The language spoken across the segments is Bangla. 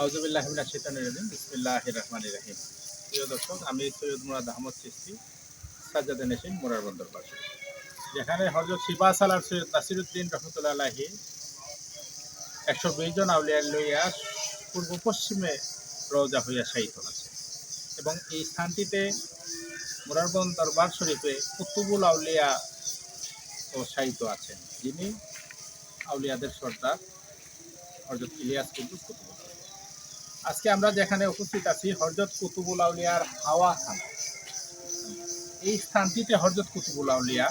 আউজুবিল্লাহ মিনাশ শাইতানির রাজিম, বিসমিল্লাহির রহমানির রহিম। প্রিয় দর্শক, আমি সৈয়দ মুরাদ আহমদ চিস্তি সাজ্জাদে নেশিন, মোরার বন্দর পাশে। যেখানে হজরত শিবা সালার সৈয়দ নাসিরুদ্দিন রহমতুল্লাহ আলাহি একশো বিশ জন আউলিয়ার লইয়া পূর্ব পশ্চিমে রওজা হইয়া শায়িত আছে এবং এই স্থানটিতে মোরারবন দরবার শরীফে কুতুবুল আউলিয়া ও শায়িত আছেন। যিনি আউলিয়াদের সর্দার হজরত ইলিয়াস কুতুব কুতুবুল। আজকে আমরা যেখানে উপস্থিত আছি হজরত কুতুবুল আউলিয়ার হাওয়া খানা এই স্থানটিতে হজরত কুতুবুল আউলিয়া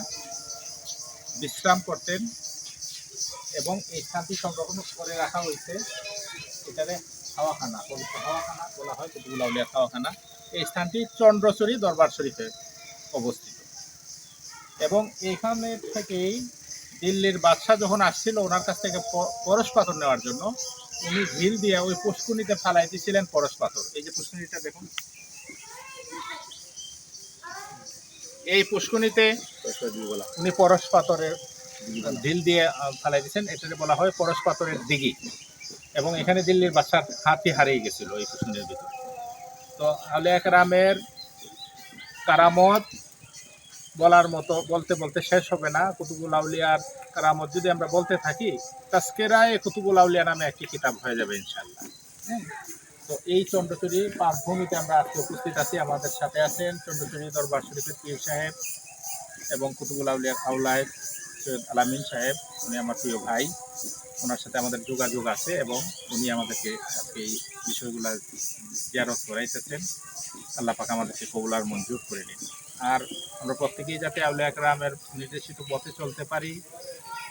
বিশ্রাম করতেন এবং এই স্থানটি সংরক্ষণ করে রাখা হয়েছে। এখানে হাওয়াখানা, পবিত্র হাওয়াখানা বলা হয়, কুতুবুল আউলিয়া হাওয়াখানা। এই স্থানটি চন্দ্রচরী দরবার শরীফে অবস্থিত। এবং এখানে থেকেই দিল্লির বাদশাহ যখন আসছিল, ওনার কাছ থেকে পরশ পাথর নেওয়ার জন্য উনি ঢিল দিয়ে ওই পুষ্কুনিতে ফালাই দিয়েছিলেন পরশ পাথর। এই যে পুষ্কুনিটা দেখুন। এই পুষ্কুনিতে উনি পরশ পাথরের ঢিল দিয়ে ফালাই দিয়েছেন এটাকে বলা হয় পরশ পাথরের দিঘি। এবং এখানে দিল্লির বাদশার হাতি হারিয়ে গেছিল এই পুষ্কুনির ভিতরে। তো আলিয়া রামের কারামত বলার মতো, বলতে বলতে শেষ হবে না। কুতুবুল আউলিয়ার কারামত যদি আমরা বলতে থাকি তাস্কেরায় কুতুবুল আউলিয়া নামে একটি কিতাব হয়ে যাবে ইনশাল্লাহ তো এই চন্দ্রচুরি পাঠভূমিতে আমরা আজকে উপস্থিত আছি। আমাদের সাথে আছেন চন্দ্রচুরি দরবার শরীফের পীর সাহেব এবং কুতুবুল আউলিয়া আউলায় সৈয়দ আলামিন সাহেব, উনি আমার প্রিয় ভাই। ওনার সাথে আমাদের যোগাযোগ আছে এবং উনি আমাদেরকে আজকে এই বিষয়গুলো জিয়ারত করাইতেছেন। আল্লাহ পাক আমাদেরকে কবুলার মঞ্জুর করে নিন। আর আমরা প্রত্যেকেই যাতে আউলিয়া একরামের নির্দেশিত পথে চলতে পারি,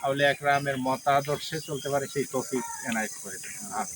আউলিয়া একরামের মতাদর্শে চলতে পারি, সেই টপিক এনায়েত করে আর